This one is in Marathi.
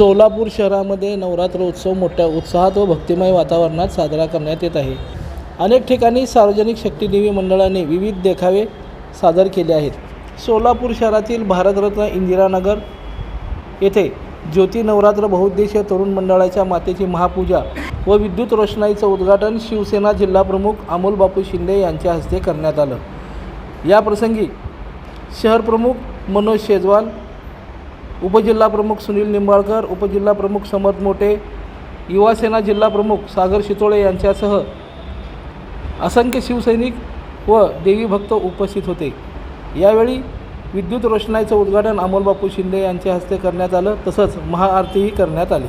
सोलापूर शहरामध्ये नवरात्र उत्सव मोठ्या उत्साहात व भक्तिमय वातावरणात साजरा करण्यात येत आहे. अनेक ठिकाणी सार्वजनिक शक्तीदेवी मंडळाने विविध देखावे सादर केले आहेत. सोलापूर शहरातील भारतरत्न इंदिरानगर येथे ज्योती नवरात्र बहुउद्देशीय तरुण मंडळाच्या मातेची महापूजा व विद्युत रोषणाईचं उद्घाटन शिवसेना जिल्हाप्रमुख अमोल बापू शिंदे यांच्या हस्ते करण्यात आलं. याप्रसंगी शहरप्रमुख मनोज शेजवाल उपजिल्हाप्रमुख सुनील निंबाळकर उपजिल्हाप्रमुख समर्थ मोटे युवासेना जिल्हाप्रमुख सागर शितोळे यांच्यासह असंख्य शिवसैनिक व देवीभक्त उपस्थित होते. यावेळी विद्युत रोषणाईचं उद्घाटन अमोलबापू शिंदे यांच्या हस्ते करण्यात आलं. तसंच महाआरतीही करण्यात आली.